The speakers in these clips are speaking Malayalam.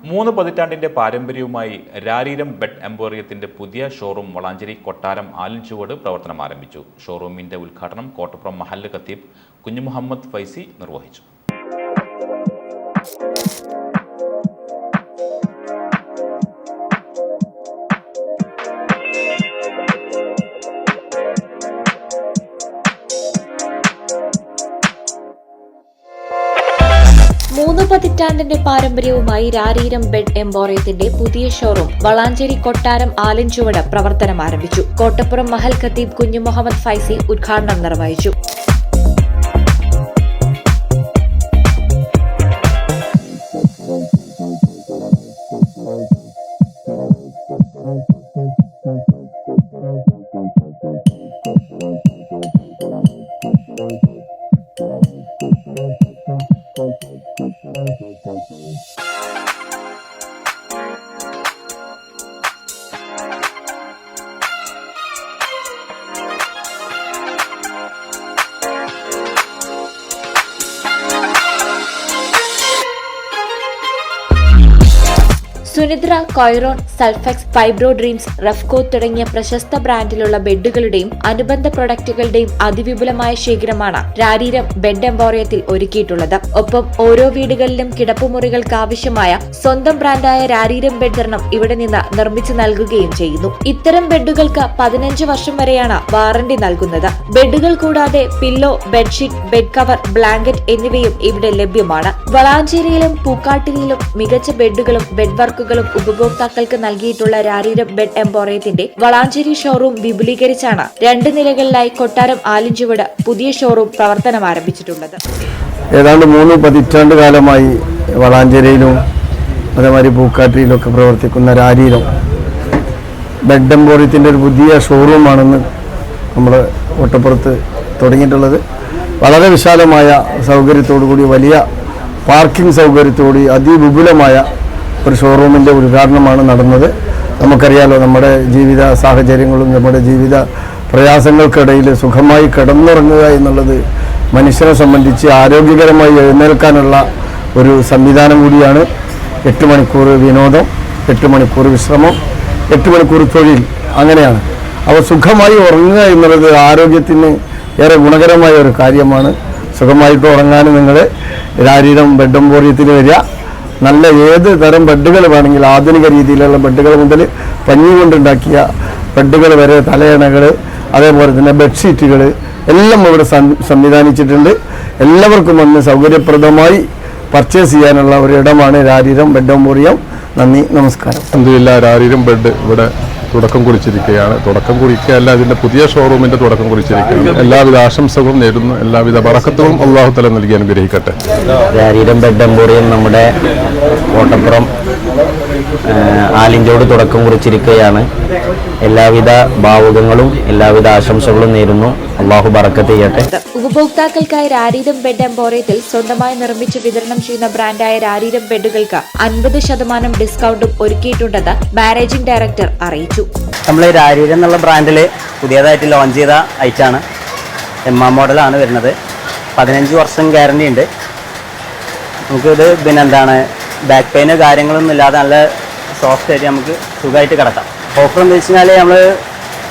മൂന്ന് പതിറ്റാണ്ടിന്റെ പാരമ്പര്യവുമായി രാരീരം ബെഡ് എംപോറിയത്തിന്റെ പുതിയ ഷോറൂം വളാഞ്ചേരി കൊട്ടാരം ആലിൻചുവട് പ്രവർത്തനം ആരംഭിച്ചു. ഷോറൂമിന്റെ ഉദ്ഘാടനം കോട്ടപ്പുറം മഹല്ല് ഖത്തീബ് കുഞ്ഞുമുഹമ്മദ് ഫൈസി നിർവഹിച്ചു. മൂന്ന് പതിറ്റാണ്ടിന്റെ പാരമ്പര്യവുമായി രാരീരം ബെഡ് എംബോറിയത്തിന്റെ പുതിയ ഷോറൂം വളാഞ്ചേരി കൊട്ടാരം ആലഞ്ചുവട് പ്രവർത്തനം ആരംഭിച്ചു. കോട്ടപ്പുറം മഹൽ ഖത്തീബ് കുഞ്ഞു മുഹമ്മദ് ഫൈസി ഉദ്ഘാടനം നിർവഹിച്ചു. Sunidra Coiron Sulfex Fibro Dreams Refco തുടങ്ങിയ പ്രശസ്ത ബ്രാൻഡിലുള്ള ബെഡുകളുടെയും അനുബന്ധ പ്രൊഡക്റ്റുകളുടെയും അതിവിപുലമായ ശേഖരമാണ് രാരീരം ബെഡ് എംബോറിയത്തിൽ ഒരുക്കിയിട്ടുള്ളത്. ഒപ്പം ഓരോ വീടുകളിലും കിടപ്പുമുറികൾക്ക് ആവശ്യമായ സ്വന്തം ബ്രാൻഡായ രാരീരം ബെഡ് എണ്ണം ഇവിടെ നിന്ന് നിർമ്മിച്ചു നൽകുകയും ചെയ്യുന്നു. ഇത്തരം ബെഡുകൾക്ക് പതിനഞ്ച് വർഷം വരെയാണ് വാറണ്ടി നൽകുന്നത്. ബെഡുകൾ കൂടാതെ pillow bedsheet bed cover blanket എന്നിവയും ഇവിടെ ലഭ്യമാണ്. വളാഞ്ചേരിയിലും പൂക്കാട്ടിരിയിലും മികച്ച ബെഡുകളും ബെഡ് വർക്കുകളും ഉപഭോക്താക്കൾക്ക് നൽകിയിട്ടുള്ള രാരീരം ബെഡ് എംപോറിയത്തിന്റെ വളാഞ്ചേരി ഷോറൂം വിപുലീകരിച്ചാണ് രണ്ട് നിലകളിലായി കൊട്ടാരം ആലിഞ്ചുവട് പുതിയ ഷോറൂം പ്രവർത്തനം ആരംഭിച്ചിട്ടുള്ളത്. ഏതാണ്ട് മൂന്ന് പതിറ്റാണ്ട് കാലമായി വളാഞ്ചേരിയിലും അതേമാതിരി പൂക്കാട്ടിയിലൊക്കെ പ്രവർത്തിക്കുന്ന രാരീരം ബെഡ് എംപോറിയത്തിന്റെ ഒരു പുതിയ ഷോറൂമാണെന്ന് നമ്മൾ ഒട്ടപ്പുറത്ത് തുടങ്ങിയിട്ടുള്ളത്. വളരെ വിശാലമായ സൗകര്യത്തോടു കൂടി വലിയ പാർക്കിംഗ് സൗകര്യത്തോടി അതിവിപുലമായ ഒരു ഷോറൂമിന്റെ ഉദ്ഘാടനമാണ് നടന്നത്. നമുക്കറിയാലോ നമ്മുടെ ജീവിത സാഹചര്യങ്ങളും നമ്മുടെ ജീവിത പ്രയാസങ്ങൾക്കിടയിൽ സുഖമായി കിടന്നുറങ്ങുക എന്നുള്ളത് മനുഷ്യനെ സംബന്ധിച്ച് ആരോഗ്യകരമായി എഴുന്നേൽക്കാനുള്ള ഒരു സംവിധാനം കൂടിയാണ്. എട്ട് മണിക്കൂർ വിനോദം എട്ട് മണിക്കൂർ വിശ്രമം എട്ട് മണിക്കൂർ തൊഴിൽ അങ്ങനെയാണ്. അപ്പോൾ സുഖമായി ഉറങ്ങുക എന്നുള്ളത് ആരോഗ്യത്തിന് ഏറെ ഗുണകരമായ ഒരു കാര്യമാണ്. സുഖമായിട്ട് ഉറങ്ങാൻ നിങ്ങൾ രാരീരം ബെഡ് പോറിയത്തിന് വരിക. നല്ല ഏത് തരം ബെഡുകൾ വേണമെങ്കിൽ ആധുനിക രീതിയിലുള്ള ബെഡുകൾ മുതൽ പഞ്ഞി കൊണ്ടുണ്ടാക്കിയ ബെഡുകൾ വരെ തലയണകൾ അതേപോലെ തന്നെ ബെഡ്ഷീറ്റുകൾ എല്ലാം ഇവിടെ സംവിധാനിച്ചിട്ടുണ്ട്. എല്ലാവർക്കും വന്ന് സൗകര്യപ്രദമായി പർച്ചേസ് ചെയ്യാനുള്ള ഒരു ഇടമാണ് രാരീരം ബെഡ് മോറിയം നന്ദി നമസ്കാരം. അൽഹംദുലില്ലാ രാരീരം ബെഡ് ഇവിടെ തുടക്കം കുറിച്ചിരിക്കുകയാണ്. തുടക്കം കുറിക്കുകയല്ല അതിന്റെ പുതിയ ഷോറൂമിന്റെ തുടക്കം കുറിച്ചിരിക്കുകയാണ്. എല്ലാവിധ ആശംസകളും നേരുന്നു. എല്ലാവിധ പറക്കത്തുകളും അള്ളാഹുത്തല തല നൽകി അനുഗ്രഹിക്കട്ടെ. രാരീരം ബെഡ് മോറിയം നമ്മുടെ കോട്ടപ്പുറം ആലിഞ്ചോട് തുടക്കം കുറിച്ചിരിക്കുകയാണ്. എല്ലാവിധ ഭാവുകങ്ങളും എല്ലാവിധ ആശംസകളും നേരുന്നു. അള്ളാഹു ബറക്കത്ത് ചെയ്യട്ടെ. ഉപഭോക്താക്കൾക്കായി രാരീരം ബെഡ് എംപോറിയത്തിൽ സ്വന്തമായി നിർമ്മിച്ച് വിതരണം ചെയ്യുന്ന ബ്രാൻഡായ രാരീരം ബെഡുകൾക്ക് അൻപത് ശതമാനം ഡിസ്കൗണ്ടും ഒരുക്കിയിട്ടുണ്ടെന്ന് മാനേജിംഗ് ഡയറക്ടർ അറിയിച്ചു. നമ്മൾ രാരീരം എന്നുള്ള ബ്രാൻഡിൽ പുതിയതായിട്ട് ലോഞ്ച് ചെയ്ത ഐറ്റാണ്. എം ആ മോഡലാണ് വരുന്നത്. പതിനഞ്ച് വർഷം ഗ്യാരണ്ടി ഉണ്ട്. നമുക്കിത് പിന്നെ എന്താണ് ബാക്ക് പെയിനോ കാര്യങ്ങളൊന്നും ഇല്ലാതെ നല്ല സോഫ്റ്റ് ആയിട്ട് നമുക്ക് സുഖമായിട്ട് കിടക്കാം. ഓഫർ എന്ന് വെച്ച് കഴിഞ്ഞാൽ നമ്മൾ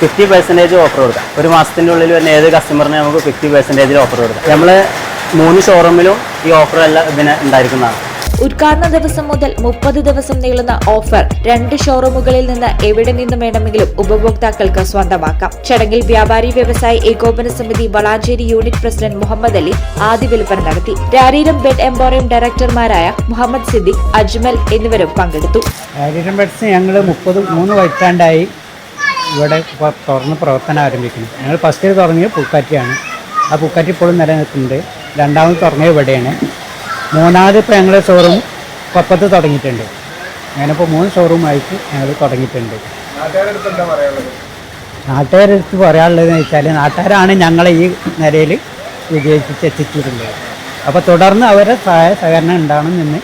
ഫിഫ്റ്റി പെർസെന്റേജ് ഓഫർ കൊടുക്കാം. ഒരു മാസത്തിന്റെ ഉള്ളിൽ വരുന്ന ഏത് കസ്റ്റമറിന് നമുക്ക് ഫിഫ്റ്റി പെർസെന്റേജിൽ ഓഫർ കൊടുക്കാം. നമ്മൾ മൂന്ന് ഷോറൂമിലും ഈ ഓഫർ എല്ലാം ഇതിന് ഉണ്ടായിരിക്കുന്നതാണ്. ഉദ്ഘാടന ദിവസം മുതൽ മുപ്പത് ദിവസം നീളുന്ന ഓഫർ രണ്ട് ഷോറൂമുകളിൽ നിന്ന് എവിടെ നിന്നും വേണമെങ്കിലും ഉപഭോക്താക്കൾക്ക് സ്വന്തമാക്കാം. ചടങ്ങിൽ വ്യാപാരി വ്യവസായി ഏകോപന സമിതി വളാഞ്ചേരി യൂണിറ്റ് പ്രസിഡന്റ് മുഹമ്മദ് അലി ആദ്യ വിൽപ്പന നടത്തി. രാരീരം ബെഡ് എംപോറിയം ഡയറക്ടർമാരായ മുഹമ്മദ് സിദ്ദിഖ് അജ്മൽ എന്നിവരും പങ്കെടുത്തു. ബെഡ്സ് ഞങ്ങൾ മുപ്പത് മൂന്ന് ഇവിടെ തുറന്ന് പ്രവർത്തനം ആരംഭിക്കുന്നു. ഞങ്ങൾ ഫസ്റ്റ് തുറങ്ങിയ പൂക്കാറ്റിയാണ്. ആ പൂക്കാറ്റി ഇപ്പോഴും നിലനിൽക്കുന്നുണ്ട്. രണ്ടാമത് തുറങ്ങിയ ഇവിടെയാണ്. മൂന്നാമത് ഇപ്പോൾ ഞങ്ങൾ ഷോറൂം കൊപ്പത്ത് തുടങ്ങിയിട്ടുണ്ട്. അങ്ങനെ ഇപ്പോൾ മൂന്ന് ഷോറൂമായിട്ട് ഞങ്ങൾ തുടങ്ങിയിട്ടുണ്ട്. നാട്ടുകാരെടുത്ത് പറയാനുള്ളതെന്ന് വെച്ചാൽ നാട്ടുകാരാണ് ഞങ്ങളെ ഈ നിലയിൽ വിജയിപ്പിച്ച് എത്തിച്ചിട്ടുള്ളത് അപ്പോൾ തുടർന്ന് അവരുടെ സഹായ സഹകരണം ഉണ്ടാവണമെന്ന്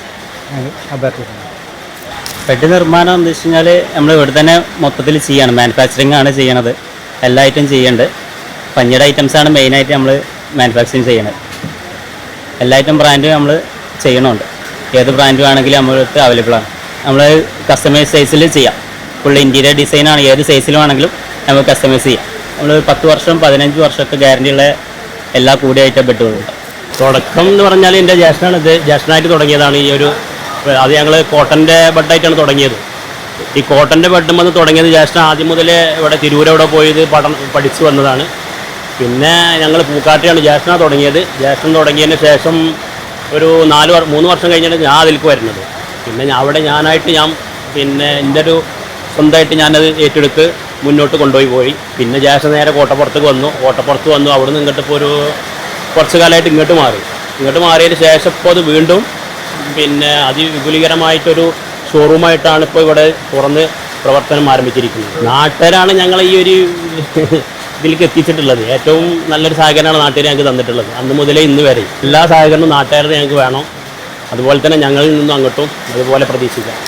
ഞങ്ങൾ അഭ്യർത്ഥിക്കുന്നു. ബെഡ് നിർമ്മാണം എന്ന് വെച്ച് കഴിഞ്ഞാൽ നമ്മൾ ഇവിടെ തന്നെ മൊത്തത്തിൽ ചെയ്യണം. മാനുഫാക്ചറിങ് ആണ് ചെയ്യണത്. എല്ലാ ഐറ്റം ചെയ്യുന്നുണ്ട് പഞ്ഞിയുടെ ഐറ്റംസാണ് മെയിനായിട്ട് നമ്മൾ മാനുഫാക്ചറിങ് ചെയ്യണത്. എല്ലാ ഐറ്റം ബ്രാൻഡും നമ്മൾ ചെയ്യണമുണ്ട്. ഏത് ബ്രാൻഡ് വേണമെങ്കിലും നമ്മളടുത്ത് അവൈലബിൾ ആണ്. നമ്മൾ കസ്റ്റമൈസ് സൈസിൽ ചെയ്യാം. ഫുൾ ഇന്റീരിയർ ഡിസൈനാണ് ഏത് സൈസിൽ വേണമെങ്കിലും നമുക്ക് കസ്റ്റമൈസ് ചെയ്യാം. നമ്മൾ പത്ത് വർഷം പതിനഞ്ച് വർഷമൊക്കെ ഗ്യാരണ്ടിയുള്ള എല്ലാ കൂടിയായിട്ട് ബെഡുകളുണ്ട് തുടക്കം എന്ന് പറഞ്ഞാൽ എന്റെ ജ്യേഷ്ഠനാണ്. ഇത് ജ്യേഷ്ഠനായിട്ട് തുടങ്ങിയതാണ് ഈ ഒരു അത് ഞങ്ങൾ കോട്ടന്റെ ബെഡായിട്ടാണ് തുടങ്ങിയത്. ഈ കോട്ടന്റെ ബെഡും വന്ന് തുടങ്ങിയത് ജ്യേഷ്ഠൻ ആദ്യം മുതലേ ഇവിടെ തിരൂരവിടെ പോയത് പഠനം പഠിച്ചു വന്നതാണ്. പിന്നെ ഞങ്ങൾ പൂക്കാട്ടിയാണ് ജ്യേഷ്ഠനാണ് തുടങ്ങിയത്. ജ്യേഷ്ഠൻ തുടങ്ങിയതിന് ശേഷം ഒരു നാല് മൂന്ന് വർഷം കഴിഞ്ഞിട്ട് ഞാൻ അതിലേക്ക് വരുന്നത്. പിന്നെ അവിടെ ഞാനായിട്ട് ഞാൻ പിന്നെ എന്റെ ഒരു സ്വന്തമായിട്ട് ഞാനത് ഏറ്റെടുത്ത് മുന്നോട്ട് കൊണ്ടുപോയി പോയി. പിന്നെ ജ്യേഷ്ഠൻ നേരെ കോട്ടപ്പുറത്തേക്ക് വന്നു. കോട്ടപ്പുറത്ത് വന്നു. അവിടെ നിന്ന് ഇങ്ങോട്ട് ഇപ്പോൾ ഒരു കുറച്ച് കാലമായിട്ട് ഇങ്ങോട്ട് മാറി. ഇങ്ങോട്ട് മാറിയതിന് ശേഷം ഇപ്പോൾ അത് വീണ്ടും പിന്നെ അതിവിപുലീകരമായിട്ടൊരു ഷോറൂമായിട്ടാണ് ഇപ്പോൾ ഇവിടെ തുറന്ന് പ്രവർത്തനം ആരംഭിച്ചിരിക്കുന്നത്. നാട്ടുകാരാണ് ഞങ്ങൾ ഈ ഒരു ഇതിലേക്ക് എത്തിച്ചിട്ടുള്ളത്. ഏറ്റവും നല്ലൊരു സഹകരണമാണ് നാട്ടുകാർ ഞങ്ങൾക്ക് തന്നിട്ടുള്ളത്. അന്ന് മുതലേ ഇന്ന് വരെ എല്ലാ സഹകരണവും നാട്ടുകാരുടെ ഞങ്ങൾക്ക് വേണം. അതുപോലെ തന്നെ ഞങ്ങളിൽ നിന്നും അങ്ങോട്ടും അതുപോലെ പ്രതീക്ഷിക്കാം.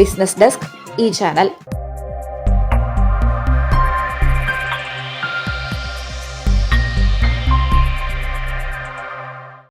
ബിസിനസ് ഡെസ്ക് ഈ ചാനൽ